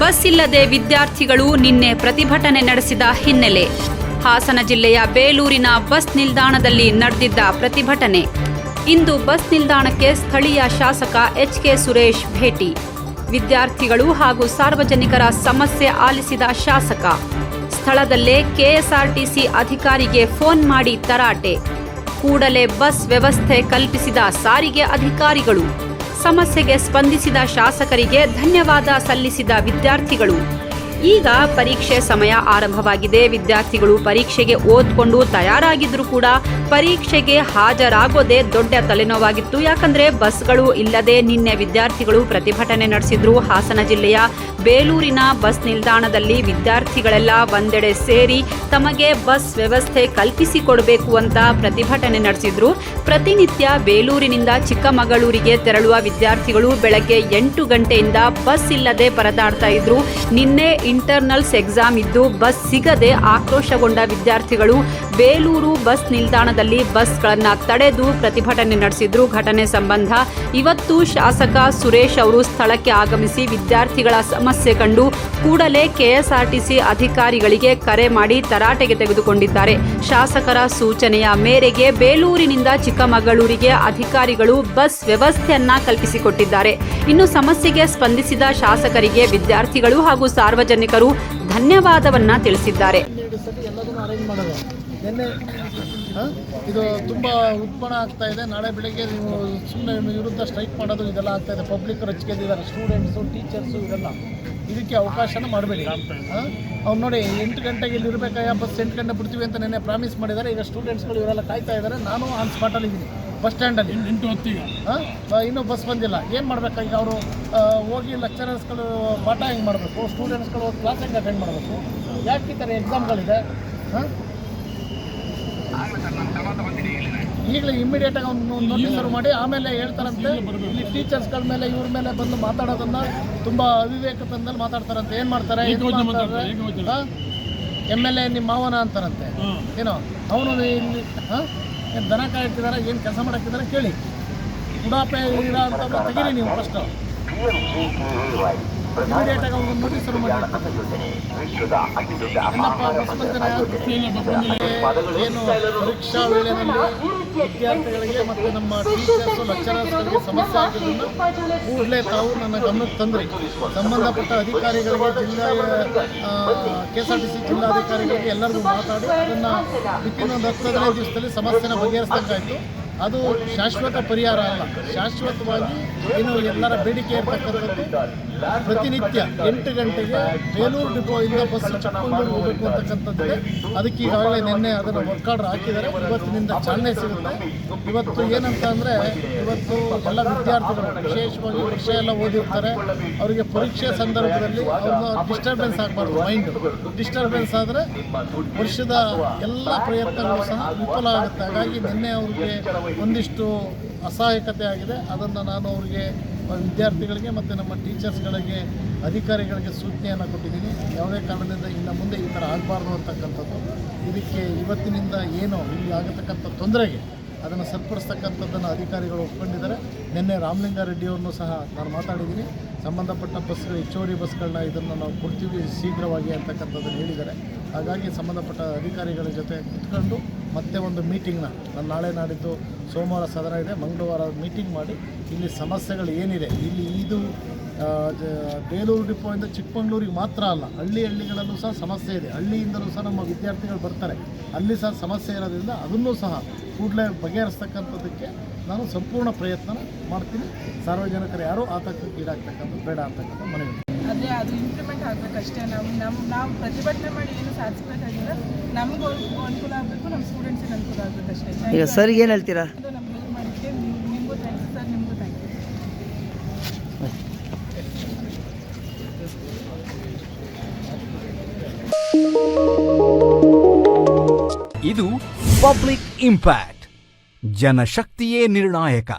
Bus ಇಲ್ಲದೆ ವಿದ್ಯಾರ್ಥಿಗಳು ನಿನ್ನೆ ಪ್ರತಿಭಟನೆ ನಡೆಸಿದ ಹಿನ್ನೆಲೆ. ಹಾಸನ ಜಿಲ್ಲೆಯ ಬೇಲೂರಿನ ಬಸ್ ನಿಲ್ದಾಣದಲ್ಲಿ ನಡೆದಿದ್ದ ಪ್ರತಿಭಟನೆ. ಇಂದು ಬಸ್ ನಿಲ್ದಾಣಕ್ಕೆ ಸ್ಥಳೀಯ ಶಾಸಕ ಎಚ್ ಕೆ ಸುರೇಶ್ ಭೇಟಿ. ವಿದ್ಯಾರ್ಥಿಗಳು ಹಾಗೂ ಸಾರ್ವಜನಿಕರ ಸಮಸ್ಯೆ ಆಲಿಸಿದ ಶಾಸಕ. ಸ್ಥಳದಲ್ಲೇ ಕೆಎಸ್ಆರ್ಟಿಸಿ ಅಧಿಕಾರಿಗೆ ಫೋನ್ ಮಾಡಿ ತರಾಟೆ. ಕೂಡಲೇ ಬಸ್ ವ್ಯವಸ್ಥೆ ಕಲ್ಪಿಸಿದ ಸಾರಿಗೆ ಅಧಿಕಾರಿಗಳು. ಸಮಸ್ಯೆಗೆ ಸ್ಪಂದಿಸಿದ ಶಾಸಕರಿಗೆ ಧನ್ಯವಾದ ಸಲ್ಲಿಸಿದ ವಿದ್ಯಾರ್ಥಿಗಳು. ಈಗ ಪರೀಕ್ಷೆ ಸಮಯ ಆರಂಭವಾಗಿದೆ. ವಿದ್ಯಾರ್ಥಿಗಳು ಪರೀಕ್ಷೆಗೆ ಓದ್ಕೊಂಡು ತಯಾರಾಗಿದ್ರು ಕೂಡ ಪರೀಕ್ಷೆಗೆ ಹಾಜರಾಗೋದೇ ದೊಡ್ಡ ತಲೆನೋವಾಗಿತ್ತು. ಯಾಕಂದ್ರೆ ಬಸ್ಗಳು ಇಲ್ಲದೆ ನಿನ್ನೆ ವಿದ್ಯಾರ್ಥಿಗಳು ಪ್ರತಿಭಟನೆ ನಡೆಸಿದ್ರು. ಹಾಸನ ಜಿಲ್ಲೆಯ ಬೇಲೂರಿನ ಬಸ್ ನಿಲ್ದಾಣದಲ್ಲಿ ವಿದ್ಯಾರ್ಥಿಗಳೆಲ್ಲ ಒಂದೆಡೆ ಸೇರಿ ತಮಗೆ ಬಸ್ ವ್ಯವಸ್ಥೆ ಕಲ್ಪಿಸಿಕೊಡಬೇಕು ಅಂತ ಪ್ರತಿಭಟನೆ ನಡೆಸಿದ್ರು. ಪ್ರತಿನಿತ್ಯ ಬೇಲೂರಿನಿಂದ ಚಿಕ್ಕಮಗಳೂರಿಗೆ ತೆರಳುವ ವಿದ್ಯಾರ್ಥಿಗಳು ಬೆಳಗ್ಗೆ ಎಂಟು ಗಂಟೆಯಿಂದ ಬಸ್ ಇಲ್ಲದೆ ಪರದಾಡ್ತಾ ಇದ್ರು. ನಿನ್ನೆ ಇಂಟರ್ನಲ್ಸ್ ಎಕ್ಸಾಮ್ ಇದ್ದು ಬಸ್ ಸಿಗದೆ ಆಕ್ರೋಶಗೊಂಡ ವಿದ್ಯಾರ್ಥಿಗಳು ಬೇಲೂರು ಬಸ್ ನಿಲ್ದಾಣದಲ್ಲಿ ಬಸ್ಗಳನ್ನು ತಡೆದು ಪ್ರತಿಭಟನೆ ನಡೆಸಿದ್ರು. ಘಟನೆ ಸಂಬಂಧ ಇವತ್ತು ಶಾಸಕ ಸುರೇಶ್ ಅವರು ಸ್ಥಳಕ್ಕೆ ಆಗಮಿಸಿ ವಿದ್ಯಾರ್ಥಿಗಳ ಸಮಸ್ಯೆ ಕಂಡು ಕೂಡಲೇ ಕೆಎಸ್ಆರ್ಟಿಸಿ ಅಧಿಕಾರಿಗಳಿಗೆ ಕರೆ ಮಾಡಿ ತರಾಟೆಗೆ ತೆಗೆದುಕೊಂಡಿದ್ದಾರೆ. ಶಾಸಕರ ಸೂಚನೆಯ ಮೇರೆಗೆ ಬೇಲೂರಿನಿಂದ ಚಿಕ್ಕಮಗಳೂರಿಗೆ ಅಧಿಕಾರಿಗಳು ಬಸ್ ವ್ಯವಸ್ಥೆಯನ್ನ ಕಲ್ಪಿಸಿಕೊಟ್ಟಿದ್ದಾರೆ. ಇನ್ನು ಸಮಸ್ಯೆಗೆ ಸ್ಪಂದಿಸಿದ ಶಾಸಕರಿಗೆ ವಿದ್ಯಾರ್ಥಿಗಳು ಹಾಗೂ ಸಾರ್ವಜನಿಕರು ಧನ್ಯವಾದವನ್ನ ತಿಳಿಸಿದ್ದಾರೆ. ಇದು ತುಂಬ ಉತ್ಪನ್ನ ಆಗ್ತಾ ಇದೆ. ನಾಳೆ ಬೆಳಿಗ್ಗೆ ನೀವು ಸುಮ್ಮನೆ ವಿರುದ್ಧ ಸ್ಟ್ರೈಕ್ ಮಾಡೋದು ಇದೆಲ್ಲ ಆಗ್ತಾ ಇದೆ. ಪಬ್ಲಿಕ್ ರಚಿಕೆದಿದ್ದಾರೆ ಸ್ಟೂಡೆಂಟ್ಸು ಟೀಚರ್ಸು ಇದೆಲ್ಲ ಇದಕ್ಕೆ ಅವಕಾಶನ ಮಾಡಬೇಡಿ. ಅವ್ನು ನೋಡಿ, ಎಂಟು ಗಂಟೆಗೆ ಇಲ್ಲಿ ಇರಬೇಕಾಯ ಬಸ್ ಎಂಟು ಗಂಟೆ ಬಿಡ್ತೀವಿ ಅಂತ ನೆನ್ನೆ ಪ್ರಾಮಿಸ್ ಮಾಡಿದ್ದಾರೆ. ಈಗ ಸ್ಟೂಡೆಂಟ್ಸ್ಗಳು ಇವರೆಲ್ಲ ಕಾಯ್ತಾ ಇದ್ದಾರೆ. ನಾನು ಆನ್ ಸ್ಪಾಟಲ್ಲಿ ಇದ್ದೀನಿ. ಬಸ್ ಸ್ಟ್ಯಾಂಡಲ್ಲಿ? ಎಂಟು ಹೊತ್ತಿಗೆ. ಇನ್ನೂ ಬಸ್ ಬಂದಿಲ್ಲ. ಏನು ಮಾಡ್ಬೇಕು? ಈಗ ಅವರು ಹೋಗಿ ಲೆಕ್ಚರರ್ಸ್ಗಳು ಪಾಠ ಹೆಂಗೆ ಮಾಡಬೇಕು? ಸ್ಟೂಡೆಂಟ್ಸ್ಗಳು ಕ್ಲಾಸ್ ಹೆಂಗೆ ಅಟೆಂಡ್ ಮಾಡಬೇಕು? ಯಾಕೆ ಈ ಥರ ಎಕ್ಸಾಮ್ಗಳಿದೆ ಹಾಂ? ಈಗಲೇ ಇಮಿಡಿಯೇಟಾಗಿ ಅವ್ನು ನೋಟಿಸರು ಮಾಡಿ ಆಮೇಲೆ ಹೇಳ್ತಾರಂತೆ. ಇಲ್ಲಿ ಟೀಚರ್ಸ್ಗಳ ಮೇಲೆ ಇವ್ರ ಮೇಲೆ ಬಂದು ಮಾತಾಡೋದನ್ನ ತುಂಬ ಅವಿವೇಕತನದಲ್ಲಿ ಮಾತಾಡ್ತಾರಂತೆ. ಏನು ಮಾಡ್ತಾರೆ? ಎಂ ಎಲ್ ಎ ನಿಮ್ಮ ಮಾವನ ಅಂತಾರಂತೆ. ಏನೋ? ಅವನು ಇಲ್ಲಿ ಹಾಂ? ಏನು ದನ ಕಾಯ್ತಿದ್ದಾರೆ ಏನು ಕೆಲಸ ಮಾಡಕ್ತಿದ್ದಾರೆ ಕೇಳಿ. ಉಡಾಪೆ ಇಡ ಅಂತ ತೆಗೀರಿ ನೀವು ಫಸ್ಟು ಇಮಿಡಿಯೇಟಾಗಿ ನೋಟಿಸರು ಮಾಡಿ. ಏನಪ್ಪ ಏನು ಪರೀಕ್ಷಾ ವೇಳೆಯಲ್ಲಿ ವಿದ್ಯಾರ್ಥಿಗಳಿಗೆ ಮತ್ತು ನಮ್ಮ ಟೀಚರ್ಸು ಲೆಕ್ಚರರ್ಸ್ಗಳಿಗೆ ಸಮಸ್ಯೆ ಆಗಿರೋದನ್ನು ಕೂಡಲೇ ತಾವು ನನ್ನ ಗಮನಕ್ಕೆ ತಂದ್ರಿ. ಸಂಬಂಧಪಟ್ಟ ಅಧಿಕಾರಿಗಳಿಗೆ, ಜಿಲ್ಲಾ K S R T C ಜಿಲ್ಲಾಧಿಕಾರಿಗಳಿಗೆ ಎಲ್ಲರಿಗೂ ಮಾತಾಡಿ ಅದನ್ನು ವಿತಿನ್ ಒಂದು ದಿವಸದಲ್ಲಿ ಸಮಸ್ಯೆನ ಬಗೆಹರಿಸ್ದಂಗಾಯಿತು. ಅದು ಶಾಶ್ವತ ಪರಿಹಾರ ಅಲ್ಲ. ಶಾಶ್ವತವಾಗಿ ಏನು ಎಲ್ಲರ ಬೇಡಿಕೆ ಇರ್ತಕ್ಕಂಥದ್ದು. ಪ್ರತಿನಿತ್ಯ ಎಂಟು ಗಂಟೆಗೆ ಬೇಲೂರು ಡಿಪೋಯಿಂದ ಬಸ್ ಚಿಕ್ಕಮಗಳೂರು ಹೋಗಬೇಕು ಅಂತಕ್ಕಂಥದ್ದಿದೆ. ಅದಕ್ಕೆ ಈಗಾಗಲೇ ನಿನ್ನೆ ಅದನ್ನು ವರ್ಕ್ ಆರ್ಡರ್ ಹಾಕಿದ್ದಾರೆ. ಇವತ್ತಿನಿಂದ ಚಾಲನೆ ಸಿಗುತ್ತೆ. ಇವತ್ತು ಏನಂತ ಅಂದರೆ, ಇವತ್ತು ಎಲ್ಲ ವಿದ್ಯಾರ್ಥಿಗಳು ವಿಶೇಷವಾಗಿ ವಿಷಯ ಎಲ್ಲ ಓದಿರ್ತಾರೆ. ಅವರಿಗೆ ಪರೀಕ್ಷೆ ಸಂದರ್ಭದಲ್ಲಿ ಅವ್ರನ್ನ ಡಿಸ್ಟರ್ಬೆನ್ಸ್ ಆಗಬಾರ್ದು ಮೈಂಡ್ ಡಿಸ್ಟರ್ಬೆನ್ಸ್ ಆದರೆ ವರ್ಷದ ಎಲ್ಲ ಪ್ರಯತ್ನಗಳು ಸಹ ವಿಫಲ ಆಗುತ್ತೆ. ಹಾಗಾಗಿ ನಿನ್ನೆ ಅವ್ರಿಗೆ ಒಂದಿಷ್ಟು ಅಸಹಾಯಕತೆ ಆಗಿದೆ. ಅದನ್ನು ನಾನು ಅವರಿಗೆ ವಿದ್ಯಾರ್ಥಿಗಳಿಗೆ ಮತ್ತು ನಮ್ಮ ಟೀಚರ್ಸ್ಗಳಿಗೆ, ಅಧಿಕಾರಿಗಳಿಗೆ ಸೂಚನೆಯನ್ನು ಕೊಟ್ಟಿದ್ದೀನಿ. ಯಾವುದೇ ಕಾರಣದಿಂದ ಇನ್ನು ಮುಂದೆ ಈ ಥರ ಆಗಬಾರ್ದು ಅಂತಕ್ಕಂಥದ್ದು, ಇದಕ್ಕೆ ಇವತ್ತಿನಿಂದ ಏನು ಇಲ್ಲಿ ಆಗತಕ್ಕಂಥ ತೊಂದರೆಗೆ ಅದನ್ನು ಸರಿಪಡಿಸ್ತಕ್ಕಂಥದ್ದನ್ನು ಅಧಿಕಾರಿಗಳು ಒಪ್ಕೊಂಡಿದ್ದಾರೆ. ನಿನ್ನೆ ರಾಮಲಿಂಗಾರೆಡ್ಡಿಯವ್ರನ್ನೂ ಸಹ ನಾನು ಮಾತಾಡಿದ್ದೀನಿ. ಸಂಬಂಧಪಟ್ಟ ಬಸ್ಗಳು ಹೆಚ್ಚುವರಿ ಬಸ್ಗಳನ್ನ ಇದನ್ನು ನಾವು ಕೊಡ್ತೀವಿ ಶೀಘ್ರವಾಗಿ ಅಂತಕ್ಕಂಥದ್ದನ್ನು ಹೇಳಿದ್ದಾರೆ. ಹಾಗಾಗಿ ಸಂಬಂಧಪಟ್ಟ ಅಧಿಕಾರಿಗಳ ಜೊತೆ ಕುತ್ಕೊಂಡು ಮತ್ತೆ ಒಂದು ಮೀಟಿಂಗ್ನ ನಾನು ನಾಳೆ ನಾಡಿದ್ದು ಸೋಮವಾರ ಸದನ ಇದೆ. ಮಂಗಳವಾರ ಮೀಟಿಂಗ್ ಮಾಡಿ ಇಲ್ಲಿ ಸಮಸ್ಯೆಗಳು ಏನಿದೆ? ಇಲ್ಲಿ ಇದು ಬೇಲೂರು ಡಿಪೋಯಿಂದ ಚಿಕ್ಕಮಗಳೂರಿಗೆ ಮಾತ್ರ ಅಲ್ಲ, ಹಳ್ಳಿ ಹಳ್ಳಿಗಳಲ್ಲೂ ಸಹ ಸಮಸ್ಯೆ ಇದೆ. ಹಳ್ಳಿಯಿಂದಲೂ ಸಹ ನಮ್ಮ ವಿದ್ಯಾರ್ಥಿಗಳು ಬರ್ತಾರೆ. ಅಲ್ಲಿ ಸಹ ಸಮಸ್ಯೆ ಇರೋದ್ರಿಂದ ಅದನ್ನೂ ಸಹ ಕೂಡಲೇ ಬಗೆಹರಿಸ್ತಕ್ಕಂಥದ್ದಕ್ಕೆ ನಾನು ಸಂಪೂರ್ಣ ಪ್ರಯತ್ನ ಮಾಡ್ತೀನಿ. ಸಾರ್ವಜನಿಕರು ಯಾರೂ ಆತಂಕಕ್ಕೆ ಈಡಾಗ್ತಕ್ಕಂಥದ್ದು ಬೇಡ ಅಂತಕ್ಕಂಥ ಮನವಿ. ಅದೇ ಅದು ಇಂಪ್ಲಿಮೆಂಟ್ ಆಗಬೇಕಷ್ಟೇ. ನಾವು ನಮ್ಮ ನಾವು ಪ್ರತಿಭಟನೆ ಮಾಡಿ ಏನು ಸಾಧಿಸಬೇಕಾಗಿಲ್ಲ. ನಮಗೂ ಅನುಕೂಲ ಆಗಬೇಕು ನಮ್ಮ ಸ್ಟೂಡೆಂಟ್ಸಿಗೆ ಅನುಕೂಲ ಆಗಬೇಕಷ್ಟೇ. ಈಗ ಸರ್ ಏನು ಹೇಳ್ತೀರಾ? ನಮ್ಗೆ ಹೆಲ್ಪ್ ಮಾಡಿದ್ದಕ್ಕೆ ನಿಮ್- ನಿಮಗೂ ಥ್ಯಾಂಕ್ಸ್ ಸರ್ ನಿಮಗೂ ಥ್ಯಾಂಕ್ ಯು ಇದು ಪಬ್ಲಿಕ್ ಇಂಪ್ಯಾಕ್ಟ್ ಜನಶಕ್ತಿಯೇ ನಿರ್ಣಾಯಕ.